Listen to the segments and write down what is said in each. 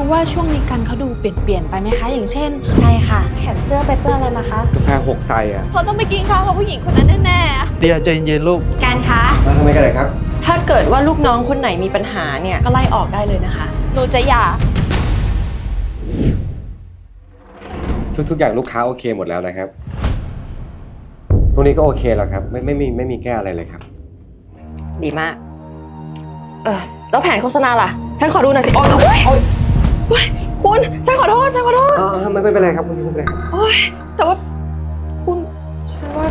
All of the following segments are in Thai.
คือว่าช่วงนี้กันเขาดูเปลี่ยนเปลี่ยนๆไปไหมคะ อย่างเช่น ใช่ค่ะ แขนเสื้อไปเปื้อนอะไรมาคะ กาแฟหกใส่อะเขาต้องไปกินข้าวกับผู้หญิงคนนั้นแน่ๆเดียใจเย็นๆลูกการคะ มาทำไมกันเลยครับ ถ้าเกิดว่าลูกน้องคนไหนมีปัญหาเนี่ยก็ไล่ออกได้เลยนะคะ หนูจะหย่า ทุกๆอย่างลูกค้าโอเคหมดแล้วนะครับ ตรงนี้ก็โอเคแล้วครับ ไม่ไม่มีไม่มีแก้อะไรเลยครับ ดีมาก เออแล้วแผนโฆษณาล่ะ ฉันขอดูหน่อยสิโอ๊ยโอ๊ย โอ๊ยคุณฉันขอโทษฉันขอโทษอ๋อไม่ไม่เป็นไรครับคุณไม่เป็นไรครับโอ๊ยแต่ว่าคุณฉันว่า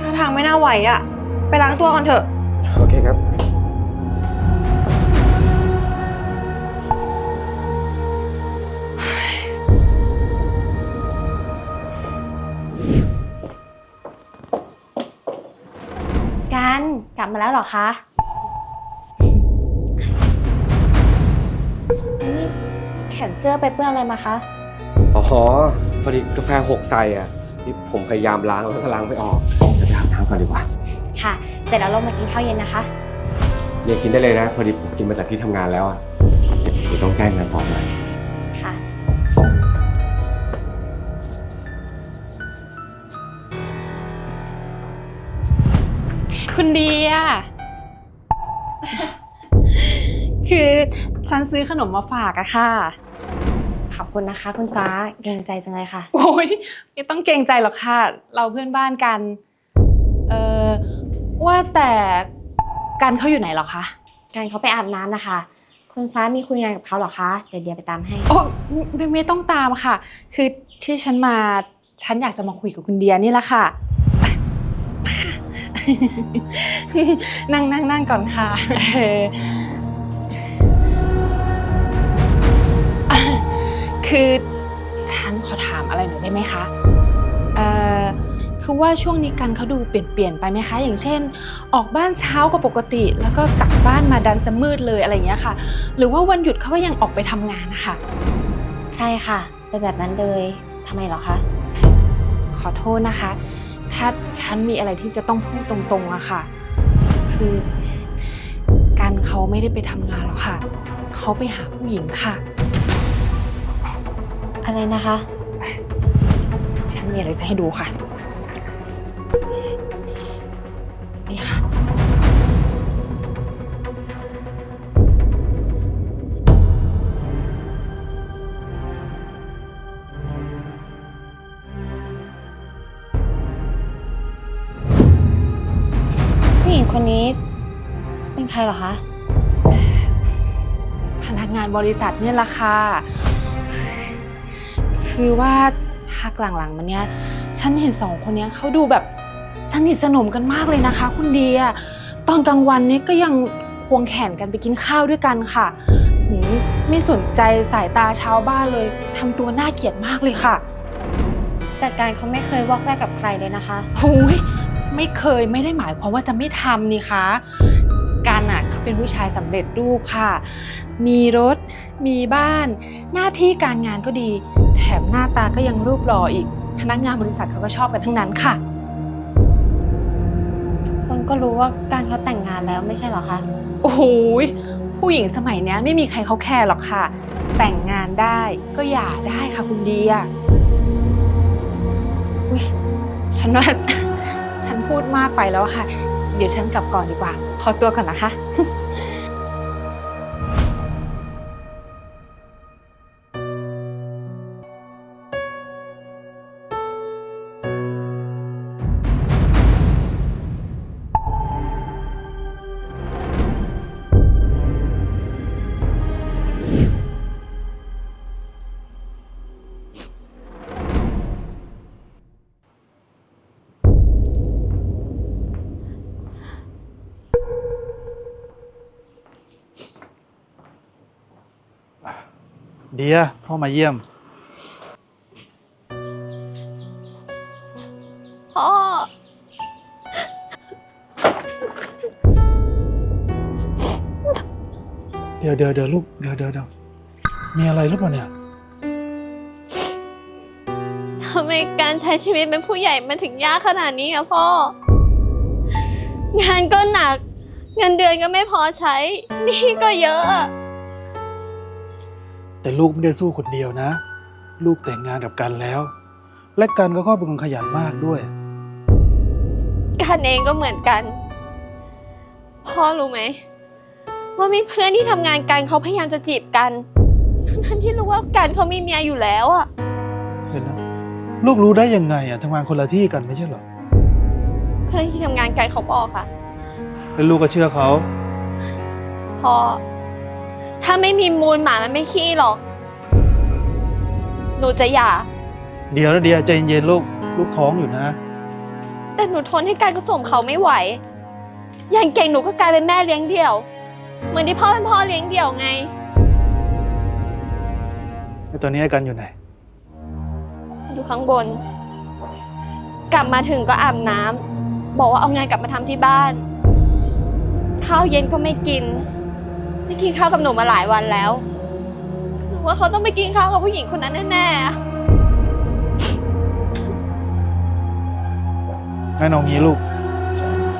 ท่าทางไม่น่าไหวอะไปล้างตัวก่อนเถอะ โอเคครับการกลับมาแล้วเหรอคะ ขนเสื้อไปเปื้อนอะไรมาคะ อ๋อ พอดีกาแฟหกใส่อะที่ผมพยายามล้างแล้วก็ล้างไม่ออกเดี๋ยวไปอาบน้ำก่อนดีกว่าค่ะ เสร็จแล้วเรามากินข้าวเย็นนะคะเนี่ยกินได้เลยนะ พอดีผมกินมาจากที่ทำงานแล้วอะเดี๋ยวเดี๋ยวต้องแก้งานต่อหน่อยค่ะ คุณเดีย คือฉันซื้อขนมมาฝากอะค่ะ ขอบคุณนะคะ คุณฟ้าเกรงใจจังเลยค่ะ โอ้ยไม่ต้องเกรงใจหรอกค่ะ เราเพื่อนบ้านกัน เออว่าแต่กันเขาอยู่ไหนเหรอคะการเขาไปอาบน้ำนะคะ คุณฟ้ามีคุยงานกับเขาเหรอคะ เดี๋ยวเดียไปตามให้ โอ้ไม่ไม่ไม่ต้องตามค่ะ คือที่ฉันมาฉันอยากจะมาคุยกับคุณเดียนี่แหละค่ะมาค่ะ นั่งนั่งนั่งก่อนค่ะเออ คือฉันขอถามอะไรหน่อยได้ไหมคะเอ่อคือว่าช่วงนี้กันเขาดูเปลี่ยนเปลี่ยนๆไปไหมคะ อย่างเช่น ออกบ้านเช้ากว่าปกติ แล้วก็กลับบ้านมาดันสมืดเลยอะไรอย่างเงี้ยค่ะ หรือว่าวันหยุดเขาก็ยังออกไปทำงานนะคะ ใช่ค่ะ เป็นแบบนั้นเลยทำไมเหรอคะ ขอโทษนะคะ ถ้าฉันมีอะไรที่จะต้องพูดตรงๆอะค่ะ คือการเขาไม่ได้ไปทำงานหรอกค่ะ เขาไปหาผู้หญิงค่ะ อะไรนะคะ ฉันมีอะไรจะให้ดูค่ะ นี่ค่ะ ผู้หญิงคนนี้ เป็นใครเหรอคะ พนักงานบริษัทเนี่ยแหละค่ะ คือว่าพักหลังๆมาเนี้ยฉันเห็นสองคนเนี้ยเขาดูแบบสนิทสนมกันมากเลยนะคะ คุณเดียตอนกลางวันเนี้ก็ยังควงแขนกันไปกินข้าวด้วยกันค่ะหืมไม่สนใจสายตาชาวบ้านเลยทำตัวน่าเกลียดมากเลยค่ะ แต่การเขาไม่เคยวอกแวกกับใครเลยนะคะ โอ้ยไม่เคยไม่ได้หมายความว่าจะไม่ทำนี่คะการน่ะ เป็นผู้ชายสำเร็จรูปค่ะ มีรถ มีบ้าน หน้าที่การงานก็ดี แถมหน้าตาก็ยังรูปหล่ออีก พนักงานบริษัทเขาก็ชอบกันทั้งนั้นค่ะ คนก็รู้ว่าการเขาแต่งงานแล้วไม่ใช่เหรอคะ โอ้โหยผู้หญิงสมัยเนี้ยไม่มีใครเขาแคร์หรอกค่ะ แต่งงานได้ก็หย่าได้ค่ะคุณเดียอุ๊ยฉันว่า ฉันพูดมากไปแล้วค่ะ เดี๋ยวฉันกลับก่อนดีกว่า ขอตัวก่อนนะคะ เดียพ่อมาเยี่ยม พ่อ เดี๋ยวเดี๋ยวเดี๋ยวลูกเดี๋ยวเดี๋ยวเดี๋ยวมีอะไรหรือเปล่าเนี่ย ทำไมการใช้ชีวิตเป็นผู้ใหญ่มันถึงยากขนาดนี้อะพ่อ งานก็หนัก เงินเดือนก็ไม่พอใช้หนี่ก็เยอะอะ แต่แต่ลูกไม่ได้สู้คนเดียวนะ ลูกแต่งงานกับกันแล้ว และกันก็ค่อยเป็นคนขยันมากด้วย กันเองก็เหมือนกัน พ่อรู้ไหม ว่ามีเพื่อนที่ทำงานกันเขาพยายามจะจีบกัน ทั้งๆที่รู้ว่ากันเขามีเมียอยู่แล้วอะเห็นนะลูกรู้ได้ยังไงอะทำงานคนละที่กันไม่ใช่เหรอเพื่อนที่ทำงานกันเขาบอกค่ะ แล้วลูกก็เชื่อเขา พ่อ ถ้าไม่มีมูลหมามันไม่ขี้หรอก หนูจะหย่า เดี๋ยวนะเดียวใจเย็นๆลูกลูกท้องอยู่นะ แต่หนูทนให้การผสมเขาไม่ไหว อย่างเก่งหนูก็กลายเป็นแม่เลี้ยงเดี่ยว เหมือนที่พ่อเป็นพ่อเลี้ยงเดี่ยวไงไอ้ตัวนี้ไอ้กันอยู่ไหน อยู่ข้างบน กลับมาถึงก็อาบน้ำบอกว่าเอางานกลับมาทำที่บ้าน ข้าวเย็นก็ไม่กิน ไม่กินข้าวกับหนูมาหลายวันแล้ว หนูว่าเขาต้องไปกินข้าวกับผู้หญิงคนนั้นแน่ๆอะงั้นเอางี้ลูก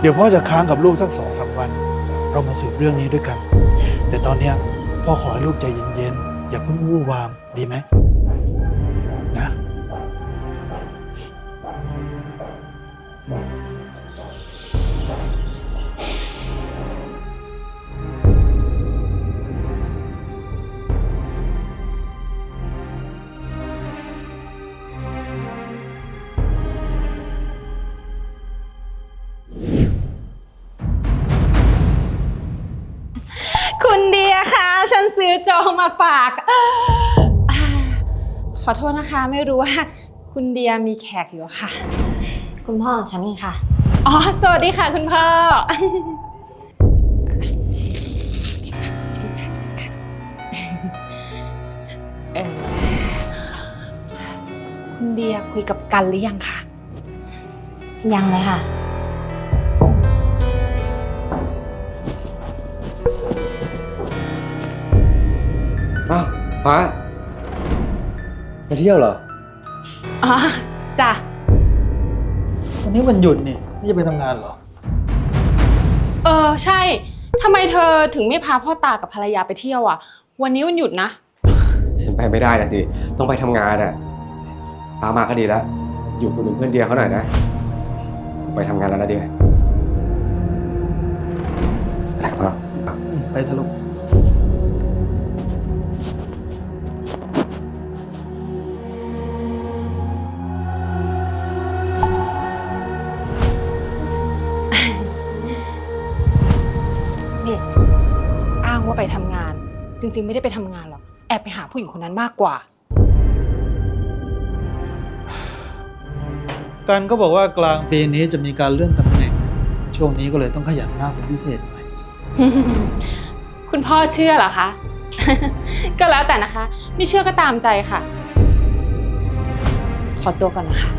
เดี๋ยวพ่อจะค้างกับลูกสักสองสามวัน เรามาสืบเรื่องนี้ด้วยกัน แต่ตอนเนี้ยพ่อขอให้ลูกใจเย็นๆ อย่าเพิ่งวู่วามดีไหม ซื้อโจองมาฝากอ่าขอโทษนะคะไม่รู้ว่า คุณเดียมีแขกอยู่ค่ะ คุณพ่อของฉันเองค่ะ อ๋อ สวัสดีค่ะ คุณพ่อ เอ่อคุณเดียคุยกับกันหรือยังคะ ยังเลยค่ะ ฟ้าไปเที่ยวเหรอ อ๋อจ้ะ วันนี้วันหยุดนี่ไม่จะไปทำงานเหรอ เออใช่ ทำไมเธอถึงไม่พาพ่อตากับภรรยาไปเที่ยวอะ วันนี้วันหยุดนะ ฉันไปไม่ได้นะสิ ต้องไปทำงานอะฟ้ามาก็ดีแล้ว อยู่คุณเป็นเพื่อนเดียเขาหน่อยนะ ไปทำงานแล้วนะเดียไปครับ ไปทะลุ ไปทำงาน จริง ๆ ไม่ได้ไปทำงานหรอก แอบไปหาผู้หญิงคนนั้นมากกว่ากันก็บอกว่ากลางปีนี้จะมีการเลื่อนตำแหน่ง ช่วงนี้ก็เลยต้องขยันมากเป็นพิเศษหน่อยคุณพ่อเชื่อเหรอคะ ก็แล้วแต่นะคะ ไม่เชื่อก็ตามใจค่ะ ขอตัวก่อนนะคะ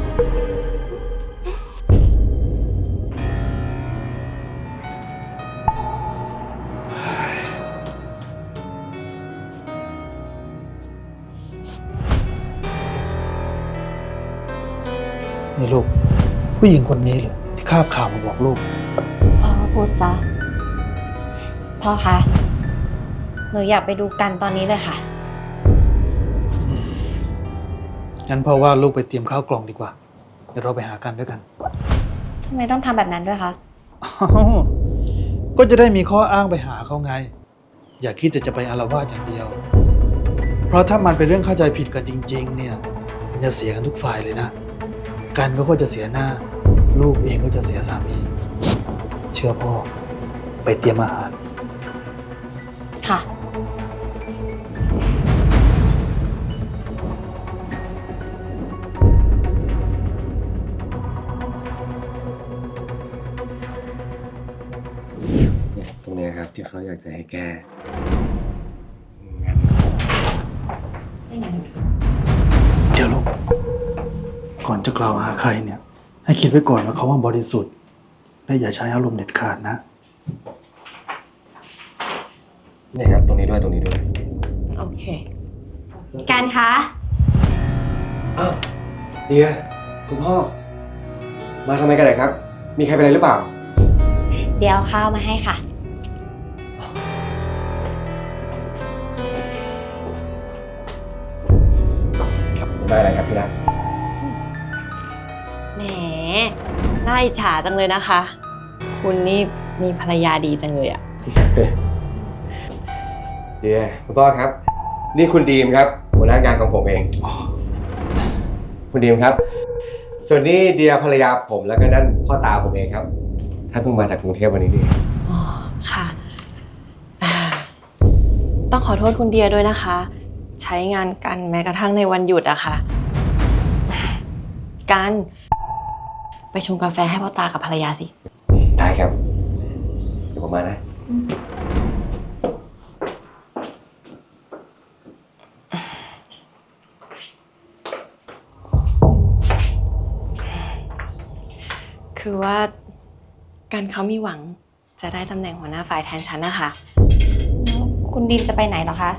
นี่ลูก ผู้หญิงคนนี้เลยที่คาบข่าวมาบอกลูก พ่อพูดซะ พ่อคะ หนูอยากไปดูกันตอนนี้เลยค่ะ งั้นพ่อว่าลูกไปเตรียมข้าวกล่องดีกว่า เดี๋ยวเราไปหากันด้วยกันทำไมต้องทำแบบนั้นด้วยคะ อ้าวก็จะได้มีข้ออ้างไปหาเขาไง อย่าคิดแต่จะไปอารวาสอย่างเดียว เพราะถ้ามันเป็นเรื่องเข้าใจผิดกันจริง ๆ เนี่ย มันจะเสียกันทุกฝ่ายเลยนะ กันก็จะเสียหน้า ลูกเองก็จะเสียสามี เชื่อพ่อ ไปเตรียมอาหาร ค่ะ เนี่ยตรงเนี้ยครับที่เขาอยากจะให้แก้ อนจะกล่าวหาใครเนี่ย ให้คิดไว้ก่อนว่าเขาว่าบริสุทธิ์ และอย่าใช้อารมณ์เด็ดขาดนะเนี่ยครับ ตรงนี้ด้วยตรงนี้ด้วย โอเคกันคะอ้าวเดียคุณพ่อ มาทำไมกันเลยครับ มีใครเป็นอะไรหรือเปล่า เดี๋ยวเอาข้าวมาให้ค่ะ ได้อะไรครับพี่นัท อิจฉาจังเลยนะคะ คุณนี่มีภรรยาดีจังเลยอะเดียคุณพ่อครับ นี่คุณดีมครับหัวหน้างานของผมเอง คุณดีมครับ ส่วนนี้เดียภรรยาผมแล้วก็นั่นพ่อตาผมเองครับท่านเพิ่งมาจากกรุงเทพวันนี้นี่อ๋อค่ะอ่าต้องขอโทษคุณเดียด้วยนะคะ ใช้งานกันแม้กระทั่งในวันหยุดอะค่ะ กัน ไปชงกาแฟให้พ่อตากับภรรยาสิ ได้ครับเดี๋ยวผมมานะ คือว่ากันเขามีหวังจะได้ตำแหน่งหัวหน้าฝ่ายแทนฉันนะคะคุณดีมจะไปไหนเหรอคะ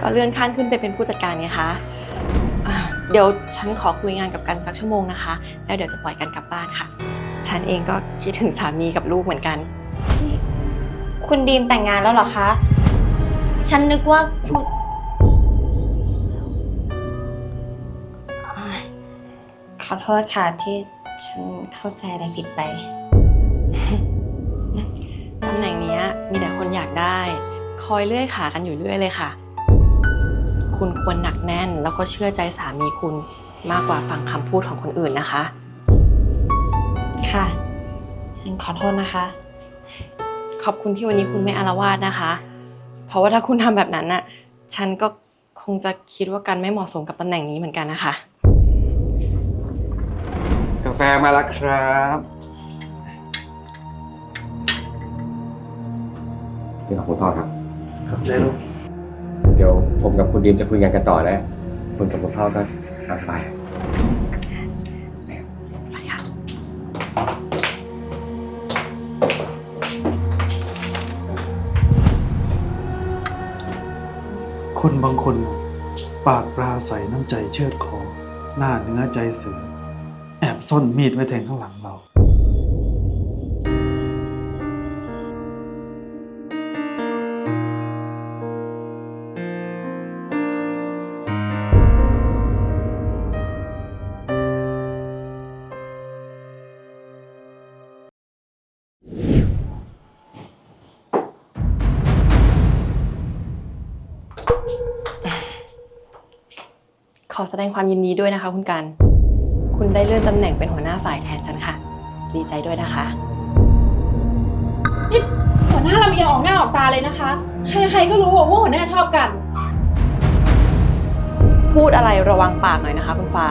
ก็เลื่อนขั้นขึ้นไปเป็นผู้จัดการไงคะอ่า เดี๋ยวฉันขอคุยงานกับกันสักชั่วโมงนะคะ แล้วเดี๋ยวจะปล่อยกันกลับบ้านค่ะ ฉันเองก็คิดถึงสามีกับลูกเหมือนกัน คุณดีมแต่งงานแล้วเหรอคะ ฉันนึกว่าคุณอ้ายขอโทษค่ะที่ฉันเข้าใจอะไรผิดไป ตำแหน่งเนี้ยมีแต่คนอยากได้ คอยเลื่อยขากันอยู่เรื่อยเลยค่ะ คุณควรหนักแน่น แล้วก็เชื่อใจสามีคุณมากกว่าฟังคำพูดของคนอื่นนะคะ ค่ะ ฉันขอโทษนะคะ ขอบคุณที่วันนี้คุณไม่อารวาสนะคะ เพราะว่าถ้าคุณทำแบบนั้นน่ะ ฉันก็คงจะคิดว่ากันไม่เหมาะสมกับตำแหน่งนี้เหมือนกันนะคะ กาแฟมาแล้วครับนี่ของคุณพ่อครับ ครับได้ลูก เดี๋ยวผมกับคุณดีมจะคุยงานกันต่อนะ คุณกับคุณพ่อก็ตามสบายไปค่ะ คนบางคน ปากปลาใสน้ำใจเชือดคอ หน้าเนื้อใจเสือ แอบซ่อนมีดไว้แทงข้างหลังเรา ขอแสดงความยินดีด้วยนะคะคุณกัน คุณได้เลื่อนตำแหน่งเป็นหัวหน้าฝ่ายแทนฉันค่ะ ดีใจด้วยนะคะหัวหน้าเรายังออกหน้าออกตาเลยนะคะ ใครๆก็รู้ว่าหัวหน้าชอบกัน พูดอะไรระวังปากหน่อยนะคะ คุณฟ้า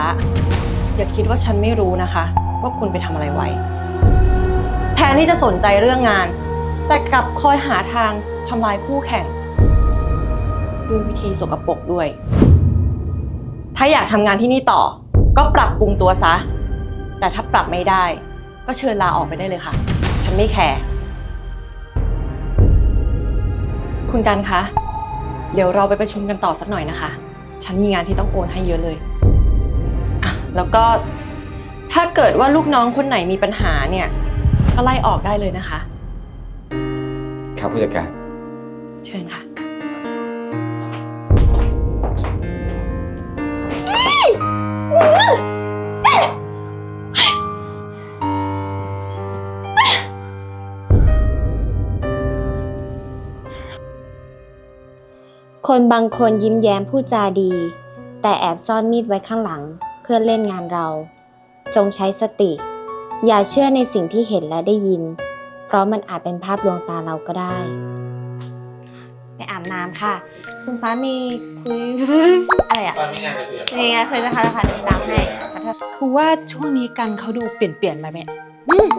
อย่าคิดว่าฉันไม่รู้นะคะ ว่าคุณไปทำอะไรไว้ แทนที่จะสนใจเรื่องงาน แต่กลับคอยหาทางทำลายคู่แข่ง ด้วยวิธีสกปรกด้วย ถ้าอยากทำงานที่นี่ต่อ ก็ปรับปรุงตัวซะ แต่ถ้าปรับไม่ได้ ก็เชิญลาออกไปได้เลยค่ะ ฉันไม่แคร์คุณกันคะ เดี๋ยวเราไปประชุมกันต่อสักหน่อยนะคะ ฉันมีงานที่ต้องโอนให้เยอะเลยอะแล้วก็ถ้าเกิดว่าลูกน้องคนไหนมีปัญหาเนี่ยก็ไล่ออกได้เลยนะคะ ครับผู้จัดการ เชิญค่ะ คนบางคนยิ้มแย้มพูดจาดี แต่แอบซ่อนมีดไว้ข้างหลังเพื่อเล่นงานเรา จงใช้สติ อย่าเชื่อในสิ่งที่เห็นและได้ยิน เพราะมันอาจเป็นภาพลวงตาเราก็ได้ ไปอาบน้ำค่ะ คุณฟ้ามีคุย อะไรอะมีงานคุยนะคะค่ะน้ำให้ขอโทษคือว่าช่วงนี้กันเขาดูเปลี่ยนเปลี่ยนๆไปไหม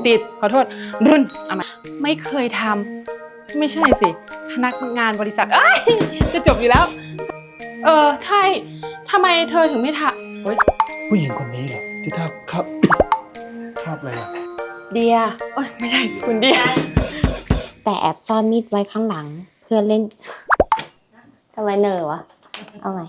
ติดขอโทษรุ่นเอามาไม่เคยทำ ไม่ใช่สิ พนักงานบริษัท เอ้ย จะจบอยู่แล้ว เออ ใช่ทำไมเธอถึงไม่ทำผู้หญิงคนนี้เหรอที่ท่าครับคาบอะไรอะเดียโอ้ยไม่ใช่คุณเดีย แต่แอบซ่อนมีดไว้ข้างหลัง เพื่อเล่นทำไมเหนอวะ เอาใหม่